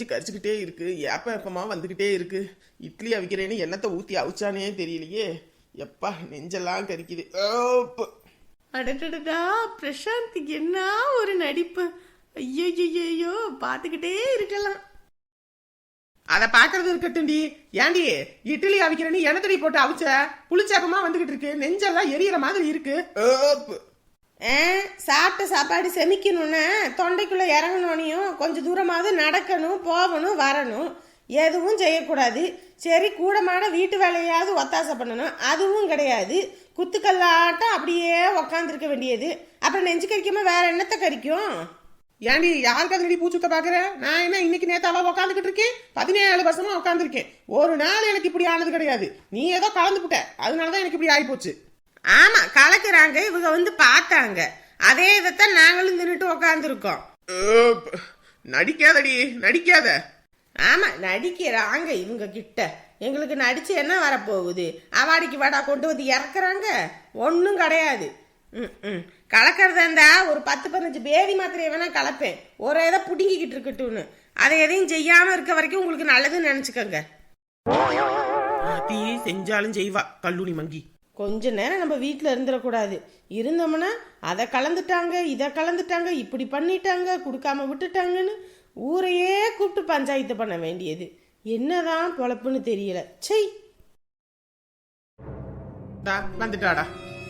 நெஞ்சு கரிச்சுக்கிட்டே இருக்கு ஏப்ப எப்பமா வந்துக்கிட்டே இருக்கு. இட்லி அவிக்கிறேன்னு எண்ணத்தை ஊற்றி அவிச்சானே தெரியலையே. எப்பா நெஞ்செல்லாம் கரிக்குது. ஓப்பு. அடடடடா பிரசாந்த்க்கு என்ன ஒரு நடிப்பு. ஐயோ ஐயோ பார்த்துக்கிட்டே இருக்கலாம். அதை பார்க்கறது இருக்கட்டும்டி ஏண்டி இட்லி அவிக்கிறேன்னு எண்ணத்தடி போட்டு அவிச்ச? புளிச்சாப்பமா வந்துகிட்டு இருக்கு. நெஞ்செல்லாம் எரியற மாதிரி இருக்கு. ஓப்பு. சாப்பிட்ட சாப்பாடு செமிக்கணும்னா தொண்டைக்குள்ளே இறங்கணுனையும் கொஞ்சம் தூரமாவது நடக்கணும் போகணும் வரணும். எதுவும் செய்யக்கூடாது. சரி கூடமாட வீட்டு வேலையாவது ஒத்தாசை பண்ணணும். அதுவும் கிடையாது. குத்துக்கல்லாட்டம் அப்படியே உக்காந்துருக்க வேண்டியது. அப்புறம் நெஞ்சு கறிக்காம வேற என்னத்தை கறிக்கும் ஏன்டி யாருக்கு அதனடி பூச்சுத்த பாக்குற? நான் என்ன இன்னைக்கு நேத்தாவா உக்காந்துக்கிட்டு இருக்கேன்? பதினேழு வருஷமா உட்காந்துருக்கேன் ஒரு நாள் எனக்கு இப்படி ஆனது கிடையாது. நீ ஏதோ கலந்து அதனாலதான் எனக்கு இப்படி ஆயிப்போச்சு. ஆமா கலக்குறாங்க இவங்க வந்து பார்த்தாங்க. அதே இதைத்தான் நாங்களும் தின்னுட்டு உக்காந்துருக்கோம். நடிக்காதடி நடிக்காத. ஆமா நடிக்கிறாங்க இவங்க கிட்ட. எங்களுக்கு நடிச்சு என்ன வரப்போகுது? அவாடிக்கு வாடா கொண்டு வந்து இறக்குறாங்க? ஒன்றும் கிடையாது. ம் ம். கலக்கிறதா இருந்தா ஒரு பத்து பதினஞ்சு பேதி மாத்திரையை வேணா கலப்பேன். ஒரே இதை புடுங்கிக்கிட்டு இருக்கட்டும்னு. அதை எதையும் செய்யாம இருக்க வரைக்கும் உங்களுக்கு நல்லதுன்னு நினைச்சுக்கோங்க. தீ செஞ்சாலும் செய்வா கல்லூரி மங்கி. கொஞ்ச நேரம் நம்ம வீட்டில் இருந்துடக்கூடாது இருந்தோம்னா அதை கலந்துட்டாங்க இதை கலந்துட்டாங்க இப்படி பண்ணிட்டாங்க கொடுக்காம விட்டுட்டாங்கன்னு ஊரையே கூப்பிட்டு பஞ்சாயத்து பண்ண வேண்டியது. என்னதான் பொழப்புன்னு தெரியல. சை டா வந்துட்டாடா.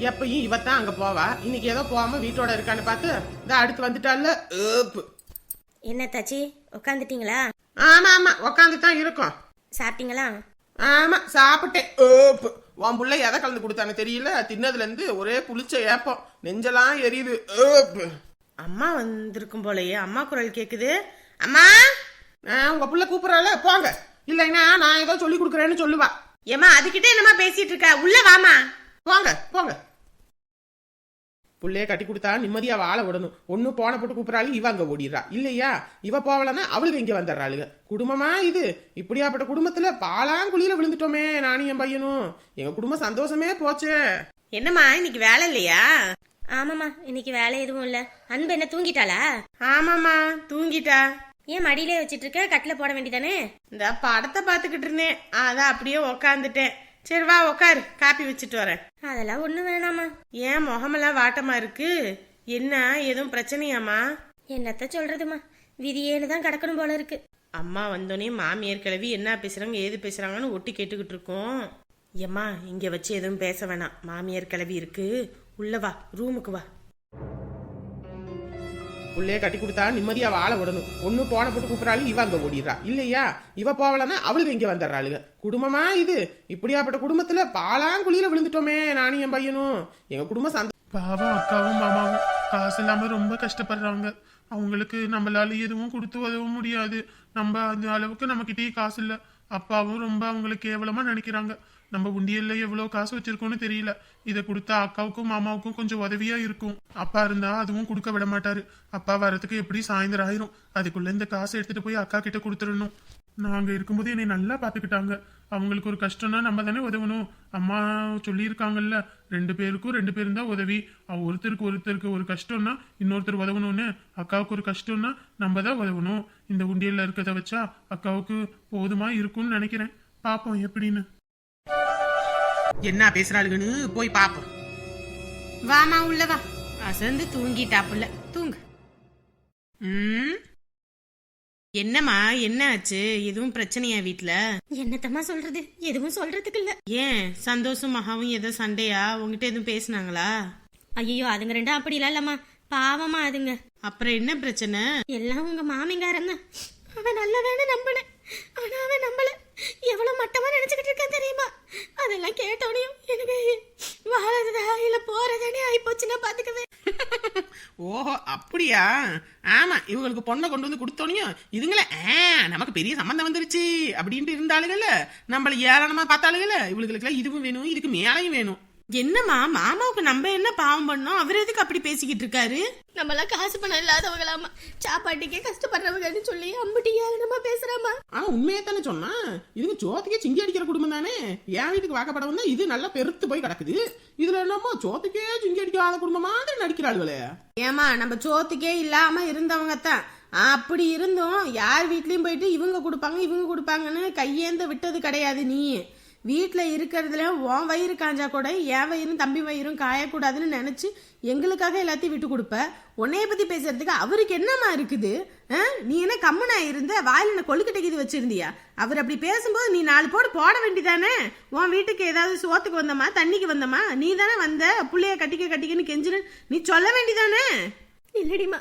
எப்பயும் இவத்தான் அங்க போவா. இன்னைக்கு ஏதோ போகாம வீட்டோட இருக்கான்னு பார்த்து இந்த அடுத்து வந்துட்டால ஓப்பு. என்ன தாச்சி? உட்காந்துட்டீங்களா ஆமா ஆமா உக்காந்து தான் இருக்கோம். சாப்பிட்டீங்களா? ஆமா சாப்பிட்டேன். ஓப்பு உன் புள்ள எதை கலந்து கொடுத்தானு தெரியல? தின்னதுல இருந்து ஒரே புளிச்ச ஏப்பம். நெஞ்செல்லாம் எரியுது. அம்மா வந்திருக்கும் போலயே அம்மா குரல் கேக்குது. அம்மா? உங்க புள்ள கூப்பிடறால போங்க. இல்லைன்னா நான் ஏதோ சொல்லி கொடுக்குறேன்னு சொல்லுவா. ஏம்மா அதுகிட்ட என்னம்மா பேசிட்டு இருக்க? உள்ள வாமா போங்க போங்க. புள்ளைய கட்டி கொடுத்தா நிம்மதியா வாழ விடணும். ஒண்ணு போன போட்டு கூப்பிடறாளு இவ அங்க ஓடிடுறா. இல்லையா? இவ போவலன்னா அவளுக்கு இங்க வந்துடுறாளுங்க. குடும்பமா இது? இப்படியாப்பட்ட குடும்பத்துல பாலாங்குழியில விழுந்துட்டோமே நானும் என் பையனும். எங்க குடும்பம் சந்தோஷமே போச்சே. என்னம்மா இன்னைக்கு வேலை இல்லையா? ஆமாம்மா இன்னைக்கு வேலை எதுவும் இல்ல. அன்பு என்ன தூங்கிட்டாளா? ஆமாம்மா தூங்கிட்டா. ஏன் மடியிலே வச்சிட்டு இருக்க? கட்டில போட வேண்டியதானே? இந்த படத்தை பார்த்துக்கிட்டு இருந்தேன். அதான் அப்படியே உக்காந்துட்டேன். சரி வா உக்காரு. காப்பி வச்சுட்டு வரேன். அதெல்லாம் ஒண்ணும் வேணாமா ஏன் முகமெல்லாம் வாட்டமா இருக்கு? என்ன எதுவும் பிரச்சனையாம்மா? என்னத்த சொல்றதுமா விதியேன்னு தான் கிடக்கணும் போல இருக்கு. அம்மா வந்தோடனே மாமியார் கிழவி என்ன பேசுறாங்க ஏது பேசுறாங்கன்னு ஒட்டி கேட்டுக்கிட்டு இருக்கோம். ஏம்மா இங்க வச்சு எதுவும் பேச வேணாம். மாமியார் கிழவி இருக்கு. உள்ள வா ரூமுக்கு வா. பிள்ளையே கட்டி கொடுத்தா நிம்மதியா வாழ விடணும். ஒண்ணு போன போட்டு கூப்பிடறாளு இவ அங்க ஓடிடுறா. இல்லையா? இவ போவலன்னா அவளுக்கு இங்க வந்துடுறாளுங்க. குடும்பமா இது? இப்படியாப்பட்ட குடும்பத்துல பாலாங்குழியில விழுந்துட்டோமே நானும் என் பையனும். எங்க குடும்பம் சந்த பாவம் அக்காவும் மாமாவும். காசு இல்லாம ரொம்ப கஷ்டப்படுறாங்க. அவங்களுக்கு நம்மளால எதுவும் கொடுத்து உதவும் முடியாது. நம்ம அந்த அளவுக்கு நம்ம காசு இல்ல. அப்பாவும் ரொம்ப அவங்களுக்கு கேவலமா நினைக்கிறாங்க. நம்ம உண்டியல்ல எவ்வளவு காசு வச்சிருக்கோம்னு தெரியல. இதை கொடுத்தா அக்காவுக்கும் மாமாவுக்கும் கொஞ்சம் உதவியா இருக்கும். அப்பா இருந்தா அதுவும் கொடுக்க விட மாட்டாரு. அப்பா வரதுக்கு எப்படி சாயந்தரம் ஆயிரும். அதுக்குள்ள இந்த காசை எடுத்துட்டு போய் அக்கா கிட்ட கொடுத்துடணும். நாங்க இருக்கும்போது என்னை நல்லா பாத்துக்கிட்டாங்க அவங்களுக்கு ஒரு கஷ்டம்னா நம்ம தானே உதவணும். அம்மா சொல்லியிருக்காங்கல்ல ரெண்டு பேருக்கும் ரெண்டு பேரும் தான் உதவி. அவ ஒருத்தருக்கு ஒருத்தருக்கு ஒரு கஷ்டம்னா இன்னொருத்தர் உதவணும்னு அக்காவுக்கு ஒரு கஷ்டம்னா நம்ம தான் உதவணும். இந்த உண்டியல்ல இருக்கிறத வச்சா அக்காவுக்கு போதுமா இருக்கும்னு நினைக்கிறேன். பாப்போம் எப்படின்னு. என்ன பேசுறாளுகன்னு போய் பாப்போம். வாமா உள்ள வா. அசந்து தூங்கிட்டாப்புல தூங்கு. ம்? என்னம்மா என்ன ஆச்சு? எதுவும் பிரச்சனையா வீட்ல? என்னத்தம்மா சொல்றது? எதுவும் சொல்றதுக்கு இல்ல. ஏன்? சந்தோஷம் மகாவும் ஏதோ சண்டையா? உங்ககிட்ட எதுவும் பேசுனாங்களா? ஐயோ அதுங்க ரெண்டும் அப்படிலாம் இல்லம்மா. பாவமா அதுங்க. அப்புறம் என்ன பிரச்சனை? எல்லாம் உங்க மாமிங்காரன் தான் அவன் நல்ல வேணா நம்பினேன் ஆனா அவன் நம்பல. எவ்வளவு மட்டமா நினைச்சுக்கிட்டு இருக்கேன் தெரியுமா? அதெல்லாம் கேட்டோனையும் எனக்கு வாழறதா இல்ல போறதானே ஆயிப்போச்சுன்னா பாத்துக்கவே ஓஹோ அப்படியா? ஆமா இவங்களுக்கு பொண்ணை கொண்டு வந்து கொடுத்தோனையும் இதுங்களே ஆ, நமக்கு பெரிய சம்பந்தம் வந்துருச்சு. அப்படின்ட்டு இருந்தாளுகள்ல நம்மள ஏராளமாக பார்த்தாளுகள்ல இவளுகளுக்குலாம் இதுவும் வேணும் இதுக்கு மேலையும் வேணும். என்னம்மா மாமாவுக்கு நம்ம என்ன பாவம் பண்ணோம்? அவர் எதுக்கு அப்படி பேசிக்கிட்டு இருக்காரு? நம்மளாம் காசு பணம் இல்லாதவங்களாமா சாப்பாட்டுக்கே கஷ்டப்படுறவங்கன்னு சொல்லி அம்புட்டி ஏளனமா பேசுறாமா ஆனா உண்மையே தானே சொன்னா இதுக்கு சோத்துக்கே சிங்கி அடிக்கிற குடும்பம் தானே? என் வீட்டுக்கு வாக்கப்படவும் தான் இது நல்லா பெருத்து போய் கிடக்குது. இதுல என்னமோ சோத்துக்கே சிங்கி அடிக்காத குடும்பம் மாதிரி நடிக்கிறாளுகளே. ஏமா நம்ம சோத்துக்கே இல்லாம இருந்தவங்க தான் அப்படி இருந்தும் யார் வீட்லயும் போயிட்டு இவங்க கொடுப்பாங்க இவங்க கொடுப்பாங்கன்னு கையேந்த விட்டது கிடையாது நீ. வீட்டில் இருக்கிறதுல உன் வயிறு காஞ்சா கூட என் வயிறும் தம்பி வயிறும் காயக்கூடாதுன்னு நினச்சி எங்களுக்காக எல்லாத்தையும் விட்டு கொடுப்ப. உன்னைய பற்றி பேசுறதுக்கு அவருக்கு என்னம்மா இருக்குது? ஆ? நீ என்ன கம்மனா இருந்த? வாயில் என்ன கொழுக்கட்டைக்கு இது வச்சிருந்தியா? அவர் அப்படி பேசும்போது நீ நாலு போடு போட வேண்டிதானே? உன் வீட்டுக்கு ஏதாவது சோத்துக்கு வந்தமா? தண்ணிக்கு வந்தமா? நீ தானே வந்த? பிள்ளைய கட்டிக்க கட்டிக்கன்னு கெஞ்சுன்னு நீ சொல்ல வேண்டிதானே? இல்லடிமா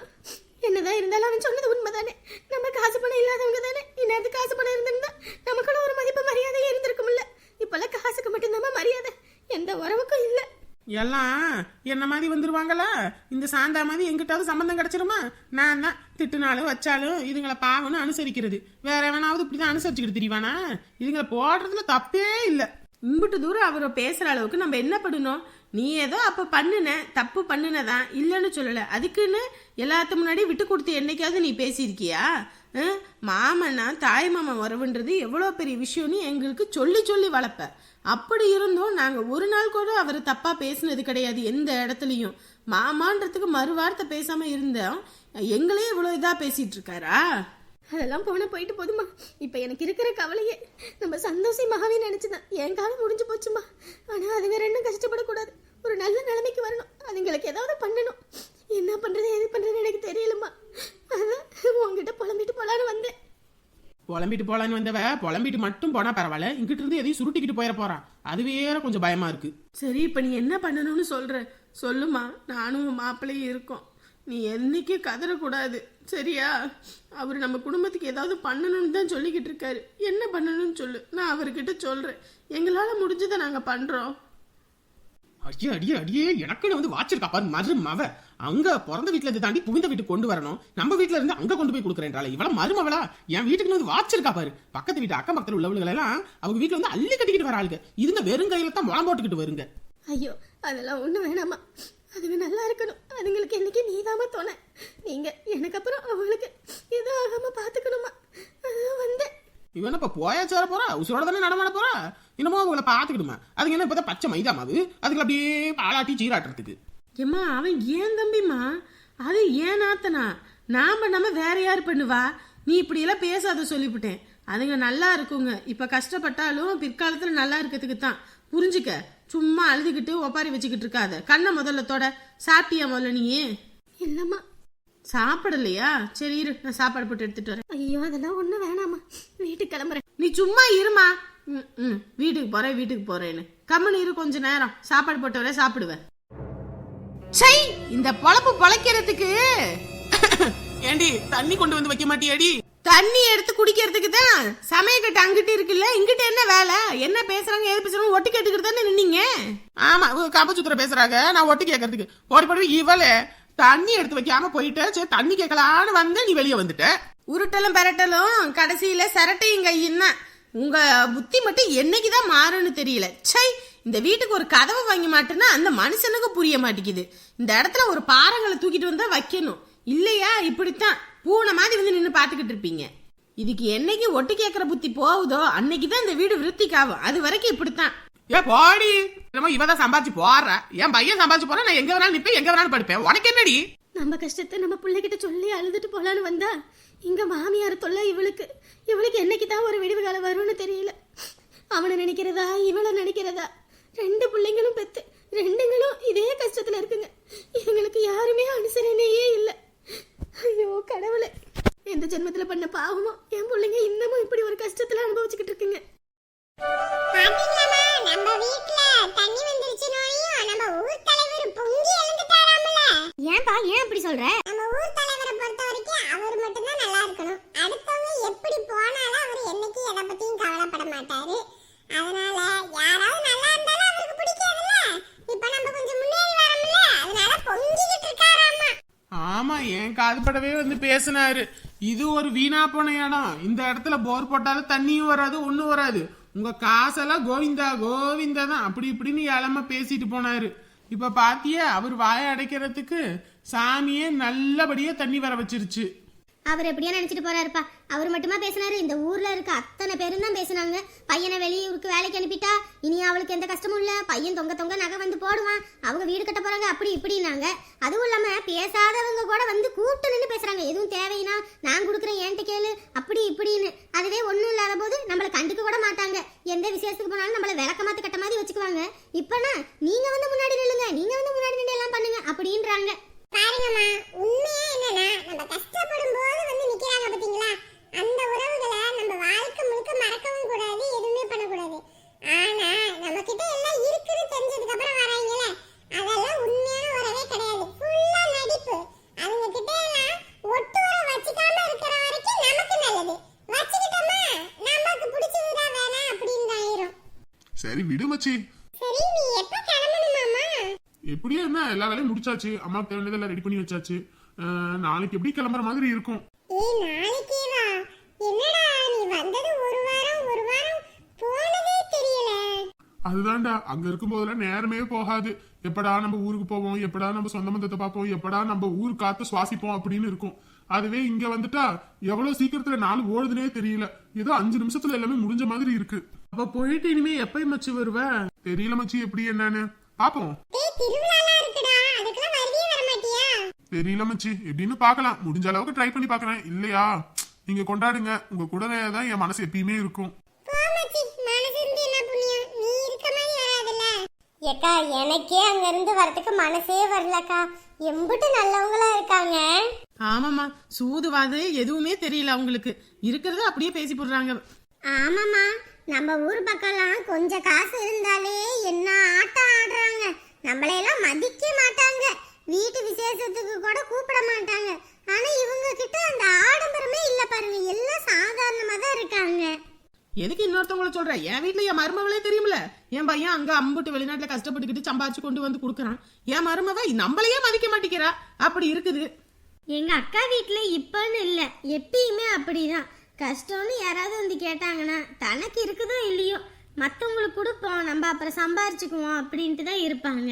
என்னதான் இருந்தாலும் அவன் சொன்னது உண்மைதானே? நம்ம காசு பணம் இல்லாதவங்க தானே? இந்நேரத்து காசு பணம் இருந்திருந்தா நமக்குள்ள ஒரு மதிப்பு மரியாதை இருந்திருக்கும்ல? இப்பெல்லாம் காசுக்கு மட்டும்தான் மரியாதை. எந்த உறவுக்கும் இல்லை. எல்லாம் என்ன மாதிரி வந்துருவாங்களா? இந்த சாந்தா மாதிரி எங்கிட்டாவது சம்மந்தம் கிடைச்சிருமா? நான் தான் திட்டுனாலும் வச்சாலும் இதுங்களை பாவம்னு அனுசரிக்கிறது. வேற எவனாவது இப்படிதான் அனுசரிச்சுக்கிட்டு தெரியவானா இதுங்களை போடுறதுல தப்பே இல்லை. இம்பிட்டு தூரம் அவரை பேசுற அளவுக்கு நம்ம என்ன பண்ணணும்? நீ ஏதோ அப்ப பண்ணுன தப்பு பண்ணுனதான் இல்லைன்னு சொல்லல. அதுக்குன்னு எல்லாத்து முன்னாடி விட்டு கொடுத்து என்னைக்காவது நீ பேசியிருக்கியா? அஹ், மாமனா தாய் மாமன் உறவுன்றது எவ்வளோ பெரிய விஷயம்னு எங்களுக்கு சொல்லி சொல்லி வளர்ப்ப. அப்படி இருந்தும் நாங்கள் ஒரு நாள் கூட அவர் தப்பாக பேசினது கிடையாது எந்த இடத்துலையும். மாமான்றதுக்கு மறுவார்த்தை பேசாமல் இருந்தோம். எங்களே இவ்வளோ இதாக பேசிகிட்டு இருக்காரா? அதெல்லாம் போன போயிட்டு போதுமா இப்போ எனக்கு இருக்கிற கவலையே. நம்ம சந்தோஷி மகாவே நினைச்சுதான். என் காலம் முடிஞ்சு போச்சுமா ஆனா அதுங்க ரெண்டும் கஷ்டப்படக்கூடாது. ஒரு நல்ல நிலைமைக்கு வரணும். அதுங்களுக்கு ஏதாவது பண்ணணும். என்ன பண்றது எது பண்றதுன்னு எனக்கு தெரியலம்மா. அதான் உங்ககிட்ட புலம்பிட்டு போலான்னு வந்தேன். புலம்பிட்டு போலான்னு வந்தவ புலம்பிட்டு மட்டும் போனா பரவாயில்ல. இங்கிட்ட இருந்து எதையும் சுருட்டிக்கிட்டு போயிட போறான். அது வேற கொஞ்சம் பயமா இருக்கு. சரி இப்ப நீ என்ன பண்ணணும்னு சொல்ற? சொல்லுமா நானும் மாப்பிள்ளையும் இருக்கோம். நீ என்னைக்கு கதறக்கூடாது. சரியா? அவர் நம்ம குடும்பத்துக்கு ஏதாவது பண்ணணும்னு தான் சொல்லிக்கிட்டு இருக்காரு. என்ன பண்ணணும்னு சொல்லு. நான் அவர்கிட்ட சொல்றேன். எங்களால முடிஞ்சதை நாங்க பண்றோம். ஐயே அடியே அடியே. எனக்குன்னு வந்து வாச்சிருக்கா பாரு மறு மவ அங்க பிறந்த வீட்டுல இருந்து தாண்டி புகுந்த வீட்டுக்கு கொண்டு வரணும். நம்ம வீட்டுல இருந்து அங்க கொண்டு போய் கொடுக்குறேன்றால இவள மருமவளா? என் வீட்டுக்கு வந்து வாச்சிருக்கா பாரு. பக்கத்து வீட்டு அக்கம் பக்கத்துல உள்ளவங்க எல்லாம் அவங்க வீட்டுல வந்து அள்ளி கட்டிக்கிட்டு வராளுங்க இதுங்க வெறும் கையில தான் முளம் போட்டுக்கிட்டு வருங்க. ஐயோ அதெல்லாம் ஒன்றும் வேணாமா. அதுங்க நல்லா இருக்கணும். அதுங்களுக்கு என்னைக்கு நீதாம தோண. நீங்க எனக்கு அப்புறம் அவங்களுக்கு எதுவும் ஆகாம பார்த்துக்கணுமா அதான் வந்தேன். இவன் இப்ப போயா சேர போறா? உசுரோட தானே நடமாட போறா? இன்னமும் அவங்கள பாத்துக்கிடுமா. அதுக்கு என்ன இப்பதான் பச்சை மைதா மாவு? அதுக்கு அப்படியே பாலாட்டி சீராட்டுறதுக்கு. ஏம்மா அவன் ஏன் தம்பிம்மா? அது ஏன் நாத்தனா? நான் பண்ணாம வேற யார் பண்ணுவா? நீ இப்படி எல்லாம் பேசாத சொல்லிவிட்டேன். அதுங்க நல்லா இருக்குங்க. இப்ப கஷ்டப்பட்டாலும் பிற்காலத்துல நல்லா இருக்கிறதுக்கு தான் புரிஞ்சுக்க. சும்மா அழுதுகிட்டு ஒப்பாரி வச்சுக்கிட்டு இருக்காத. கண்ணை முதல்ல தொட. சாப்பிட்டியா முதல்ல நீ? இல்லம்மா சாப்பிடலையா? சரி இரு நான் சாப்பாடு போட்டு எடுத்துட்டு வரேன். ஐயோ அதெல்லாம் ஒன்றும் வேணாமா வீட்டுக்கு கிளம்புறேன். நீ சும்மா இருமா. ம், ம் வீட்டுக்கு போறேன் வீட்டுக்கு போறேன்னு. கம்முன்னு இரு கொஞ்ச நேரம். சாப்பாடு போட்டு வரேன் சாப்பிடுவேன். சை இந்த பொழப்பு பொழைக்கிறதுக்கு. ஏண்டி தண்ணி கொண்டு வந்து வைக்க மாட்டியாடி? தண்ணி எடுத்து குடிக்கிறதுக்கு தான் சமயக்கட்டு அங்கிட்டு இருக்குல்ல? இங்கிட்ட என்ன வேலை? என்ன பேசுறாங்க ஏது பேசுறாங்க ஒட்டு கேட்டுக்கிட்டு தானே நின்னீங்க? ஆமா இவங்க கம்பச்சுத்திர பேசுறாங்க. நான் ஒட்டு கேட்கறதுக்கு ஓடி போய் இவளே தண்ணி எடுத்து வைக்காம போயிட்ட. சரி தண்ணி கேட்கலான்னு வந்து நீ வெளியே வந்துட்ட. உருட்டலும் பெரட்டலும் கடைசியில சரட்டையும் கையும் தான். உங்க புத்தி மட்டும் என்னைக்குதான் மாறும்னு தெரியல. சை இந்த வீட்டுக்கு ஒரு கதவை வாங்கி மாட்டேன்னா அந்த மனுஷனுக்கு புரிய மாட்டேங்குது. இந்த இடத்துல ஒரு பாறங்களை தூக்கிட்டு வந்தா வைக்கணும். இல்லையா? இப்படித்தான். பூனை மாதிரி வந்து நின்று பார்த்துக்கிட்டு இருப்பீங்க. இதுக்கு என்னைக்கு ஒட்டு கேட்கற புத்தி போகுதோ அன்னைக்கு தான் இந்த வீடு விருத்திக்காகும். அது வரைக்கும் இப்படித்தான். ஏ போடி. என்னமோ இவ தான் சம்பாதிச்சு போடுற. என் பையன் சம்பாதிச்சு போறேன் நான் எங்க வேணாலும் நிப்பேன் எங்க வேணாலும் படுப்பேன். உனக்கு என்னடி? நம்ம கஷ்டத்தை நம்ம பிள்ளைகிட்ட சொல்லி அழுதுட்டு போலான்னு வந்தா இங்க மாமியார் தொல்லை இவளுக்கு. இவளுக்கு என்னைக்கு தான் ஒரு விடிவு காலம் வரும்னு தெரியல. அவனை நினைக்கிறதா இவளை நினைக்கிறதா? ரெண்டு பிள்ளைங்களும் பெத்து ரெண்டுங்களும் இதே கஷ்டத்துல இருக்குங்க. இவங்களுக்கு யாருமே அனுசரணையே இல்லை. ஜென்மத்துல பண்ண பாவமோ என் பிள்ளைங்க இன்னமும் இப்படி ஒரு கஷ்டத்துல அனுபவிச்சுக்கிட்டு இருக்குங்க நம்ம வீட்ல தண்ணி வந்துருச்சுனோனையும் நம்ம ஊர் தலைவர் பொங்கி எழுந்துட்டாராம்ல. ஏன்பா ஏன் அப்படி சொல்ற நம்ம ஊர் தலைவரை பொறுத்த வரைக்கும் அவர் மட்டும்தான் நல்லா இருக்கணும். அடுத்தவங்க எப்படி போனாலும் அவர் என்னைக்கும் எதை பத்தியும் கவலைப்பட மாட்டாரு. அதனால யாராவது நல்லா இருந்தாலும் அவருக்கு பிடிக்காதுல்ல. இப்ப நம்ம கொஞ்சம் முன்னேறி ஆமா என் காதுபடவே வந்து பேசினாரு. இது ஒரு வீணா போன இடம். இந்த இடத்துல போர் போட்டாலும் தண்ணியும் வராது ஒண்ணும் வராது. உங்க காசெல்லாம் கோவிந்தா கோவிந்தா தான். அப்படி இப்படின்னு ஏழமா பேசிட்டு போனாரு. இப்ப பாத்தியே அவர் வாயை அடைக்கிறதுக்கு சாமியே நல்லபடியா தண்ணி வர வச்சிருச்சு. அவர் எப்படியா நினைச்சிட்டு போறாருப்பா. அவர் மட்டுமா பேசினாரு? இந்த ஊர்ல இருக்க அத்தனை பேரும் தான் பேசுனாங்க. பையனை வெளியூருக்கு வேலைக்கு அனுப்பிட்டா இனி அவளுக்கு எந்த கஷ்டமும் இல்ல. பையன் தொங்க தொங்க நகை வந்து போடுவான். அவங்க வீடு கட்ட போறாங்க அப்படி இப்படின்னாங்க. அதுவும் இல்லாம பேசாதவங்க கூட வந்து கூப்பிட்டு நின்று பேசுறாங்க. எதுவும் தேவைன்னா நான் கொடுக்குறேன் ஏன்ட்டு கேளு. அப்படி இப்படின்னு. அதுவே ஒண்ணும் இல்லாத போது நம்மளை கண்டுக்க கூட மாட்டாங்க. எந்த விசேஷத்துக்கு போனாலும் நம்மள விளக்கமாத்து கட்ட மாதிரி வச்சுக்குவாங்க. இப்பனா நீங்க வந்து முன்னாடி நில்லுங்க நீங்க வந்து முன்னாடி நின்று எல்லாம் பண்ணுங்க அப்படின்றாங்க. பாருங்கம்மா உண்மையே என்னன்னா நம்ம கஷ்டப்படும் போது வந்து நிக்கிறாங்க பாத்தீங்களா? அந்த உறவுகளை நம்ம வாழ்க்கை முழுக்க மறக்கவும் கூடாது எதுவுமே பண்ணக்கூடாது. ஆனா நம்ம கிட்ட எல்லாம் இருக்குன்னு தெரிஞ்சதுக்கு அப்புறம் வராங்கல்ல அதெல்லாம் உண்மையான உறவே கிடையாது. ஃபுல்லா நடிப்பு. அவங்க கிட்ட எல்லாம் ஒட்டு உறவு வச்சுக்காம இருக்கிற வரைக்கும் நமக்கு நல்லது. வச்சுக்கிட்டோமா? நமக்கு பிடிச்சதுதான் வேணாம் அப்படின்னு ஆயிரும் சரி விடு மச்சி. எல்லா வேலையும் முடிச்சாச்சு. அம்மாவுக்கு தேவையானதெல்லாம் ரெடி பண்ணி வச்சாச்சு. அஹ், நாளைக்கு எப்படி கிளம்புற மாதிரி இருக்கும். ஏய் நாளைக்கே வா. என்னடா நீ வந்தது ஒரு வாரம் ஒரு வாரம் போனதே தெரியல. அதுதான்டா. அங்க இருக்கும் போதெல்லாம் நேரமே போகாது. எப்படா நம்ம ஊருக்கு போவோம் எப்படா நம்ம சொந்த பந்தத்தை பார்ப்போம் எப்படா நம்ம ஊர் காத்து சுவாசிப்போம் அப்படின்னு இருக்கும். அதுவே இங்க வந்துட்டா எவ்வளவு சீக்கிரத்துல நாள் ஓடுதுனே தெரியல. ஏதோ அஞ்சு நிமிஷத்துல எல்லாமே முடிஞ்ச மாதிரி இருக்கு. அப்ப போயிட்டு இனிமே எப்ப மச்சு வருவ? தெரியல மச்சி எப்படி என்னன்னு. பாப்போம். தெரியல மச்சி. எப்படின்னு பார்க்கலாம். முடிஞ்ச அளவுக்கு ட்ரை பண்ணி பார்க்கறேன். இல்லையா? நீங்க கொண்டாடுங்க. உங்க கூடவே தான் என் மனசு எப்பயுமே இருக்கும். போ மச்சி. மனசு இருந்து என்ன புண்ணியம்? நீ இருக்க மாதிரி வராதுல்ல. ஏக்கா எனக்கே அங்க இருந்து வரதுக்கு மனசே வரலக்கா. எம்பிட்டு நல்லவங்களா இருக்காங்க. ஆமாம்மா. சூதுவாது எதுவுமே தெரியல அவங்களுக்கு. இருக்கிறத அப்படியே பேசி போடுறாங்க. ஆமாமா நம்ம ஊர் பக்கம்லாம் கொஞ்சம் காசு இருந்தாலே என்ன ஆட்டம் ஆடுறாங்க? நம்மளையெல்லாம் மதிக்க மாட்டாங்க. வீட்டு விசேஷத்துக்கு கூட கூப்பிட மாட்டாங்க. ஆனா இவங்க கிட்ட அந்த ஆடம்பரமே இல்ல பாருங்க. எல்லாம் சாதாரணமா தான் இருக்காங்க. எதுக்கு இன்னொருத்தவங்கள சொல்ற? என் வீட்ல என் மருமவளே தெரியுமில்ல? என் பையன் அங்க அம்புட்டு வெளிநாட்டுல கஷ்டப்பட்டுக்கிட்டு சம்பாதிச்சு கொண்டு வந்து கொடுக்குறான். என் மருமவ நம்மளையே மதிக்க மாட்டேங்கிறா. அப்படி இருக்குது. எங்க அக்கா வீட்ல இப்பன்னு இல்ல. எப்பயுமே அப்படிதான். கஷ்டம்னு யாராவது வந்து கேட்டாங்கன்னா தனக்கு இருக்குதோ இல்லையோ மற்றவங்களுக்கு கொடுப்போம் நம்ம அப்புறம் சம்பாரிச்சுக்குவோம் அப்படின்ட்டு தான் இருப்பாங்க.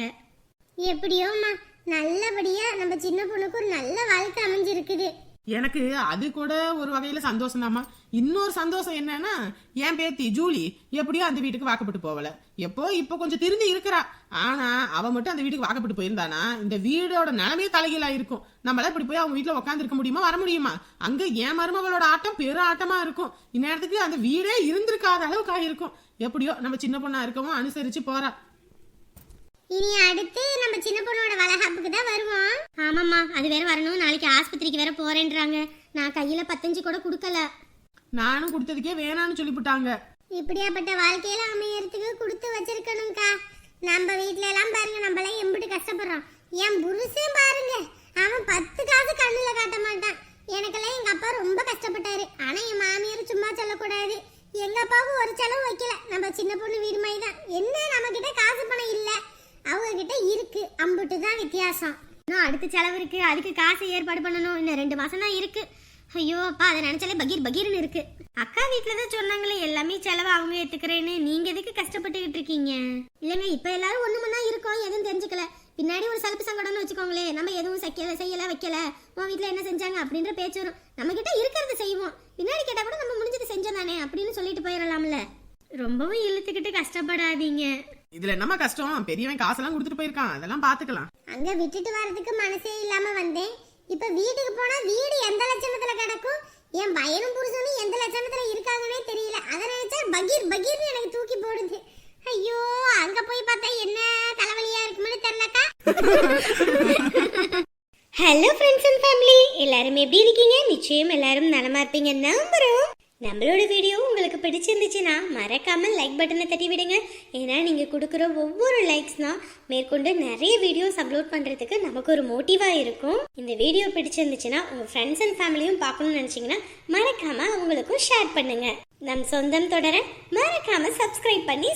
எப்படியோம்மா நல்லபடியாக நம்ம சின்ன பொண்ணுக்கு ஒரு நல்ல வாழ்க்கை அமைஞ்சிருக்குது. எனக்கு அது கூட ஒரு வகையில சந்தோஷம் இன்னொரு சந்தோஷம் என்னன்னா என் பேத்தி ஜூலி எப்படியோ அந்த வீட்டுக்கு வாக்கப்பட்டு போகல எப்போ இப்போ கொஞ்சம் திருந்தி இருக்கிறா. ஆனா அவ மட்டும் அந்த வீட்டுக்கு வாக்கப்பட்டு போயிருந்தானா இந்த வீடோட நிலமே தலைகீழா இருக்கும். நம்மள இப்படி போய் அவங்க வீட்டுல உட்காந்து இருக்க முடியுமா வர முடியுமா? அங்க என் மருமகளோட ஆட்டம் பெரு ஆட்டமா இருக்கும். இந்நேரத்துக்கு அந்த வீடே இருந்திருக்காத அளவுக்கு ஆயிருக்கும் எப்படியோ நம்ம சின்ன பொண்ணா இருக்கவும் அனுசரிச்சு போறா. இனி அடுத்து நம்ம சின்ன பொண்ணோட வளகாப்புக்கு தான் வருவோம். ஆமாம்மா அது வேற வரணும். நாளைக்கு ஆஸ்பத்திரிக்கு வேற போறேன்றாங்க. நான் கையில பத்தஞ்சு கூட கொடுக்கல. நானும் கொடுத்ததுக்கே வேணான்னு சொல்லிவிட்டாங்க இப்படியாப்பட்ட வாழ்க்கையில அமையறதுக்கு கொடுத்து வச்சிருக்கணும்க்கா. நம்ம வீட்ல எல்லாம் பாருங்க நம்மளாம் எம்பிட்டு கஷ்டப்படுறோம். என் புருஷன் பாருங்க அவன் பத்து காசு கண்ணுல காட்ட மாட்டான். எனக்கெல்லாம் எங்க அப்பா ரொம்ப கஷ்டப்பட்டாரு. ஆனா என் மாமியார் சும்மா சொல்லக்கூடாது. எங்க அப்பாவும் ஒரு செலவு வைக்கல. நம்ம சின்ன பொண்ணு வீடு மாதிரி தான் என்ன நம்ம கிட்ட காசு பணம் இல்ல. அவங்க கிட்ட இருக்கு. அம்புட்டு தான் வித்தியாசம். இன்னும் அடுத்த செலவு இருக்கு. அதுக்கு காசு ஏற்பாடு பண்ணணும். இன்னும் ரெண்டு மாசம் தான் இருக்கு. ஐயோ அப்பா அதை நினைச்சாலே பகீர் பகீர்னு இருக்கு. அக்கா வீட்டில் தான் சொன்னாங்களே எல்லாமே செலவு அவங்க ஏத்துக்கிறேன்னு. நீங்க எதுக்கு கஷ்டப்பட்டுக்கிட்டு இருக்கீங்க? இல்லைங்க இப்ப எல்லாரும் ஒண்ணு தான் இருக்கோம். எதுவும் தெரிஞ்சுக்கல. பின்னாடி ஒரு சலுப்பு சங்கடம்னு வச்சுக்கோங்களேன். நம்ம எதுவும் செய்யல செய்யல வைக்கல. உன் வீட்டில் என்ன செஞ்சாங்க அப்படின்ற பேச்சு வரும். நம்ம கிட்ட இருக்கிறத செய்வோம். பின்னாடி கேட்டா கூட நம்ம முடிஞ்சது செஞ்சோம் தானே அப்படின்னு சொல்லிட்டு போயிடலாம்ல. ரொம்பவும் இழுத்துக்கிட்டு கஷ்டப்படாதீங்க. இதுல என்னமா கஷ்டம்? பெரியவன் காசெல்லாம் கொடுத்துட்டு போயிருக்கான். அதெல்லாம் பாத்துக்கலாம். அங்க விட்டுட்டு வர்றதுக்கு மனசே இல்லாம வந்தேன். இப்ப வீட்டுக்கு போனா வீடு எந்த லட்சணத்துல கிடக்கும்? என் பையனும் புருஷனும் எந்த லட்சணத்துல இருக்காங்கன்னே தெரியல. அதை நினைச்சா பகீர் பகீர்னு எனக்கு தூக்கி போடுது. ஐயோ அங்க போய் பார்த்தா என்ன தலைவலியா இருக்கும்னு தெரியலக்கா. ஹலோ ஃப்ரெண்ட்ஸ் அண்ட் ஃபேமிலி எல்லாரும் எப்படி இருக்கீங்க? நிச்சயம் எல்லாரும் நலமா இருப்பீங்க நம்புறோம். நம்மளோட வீடியோ உங்களுக்கு பிடிச்சிருந்துச்சுன்னா மறக்காம லைக் பட்டனை தட்டி விடுங்க. ஏன்னா நீங்கள் கொடுக்குற ஒவ்வொரு லைக்ஸ் தான் மேற்கொண்டு நிறைய வீடியோஸ் அப்லோட் பண்ணுறதுக்கு நமக்கு ஒரு மோட்டிவாக இருக்கும். இந்த வீடியோ பிடிச்சிருந்துச்சுன்னா உங்கள் ஃப்ரெண்ட்ஸ் அண்ட் ஃபேமிலியும் பார்க்கணும்னு நினைச்சீங்கன்னா மறக்காமல் அவங்களுக்கும் ஷேர் பண்ணுங்கள் நம் சொந்தம் தொடர மறக்காம சப்ஸ்கிரைப் பண்ணி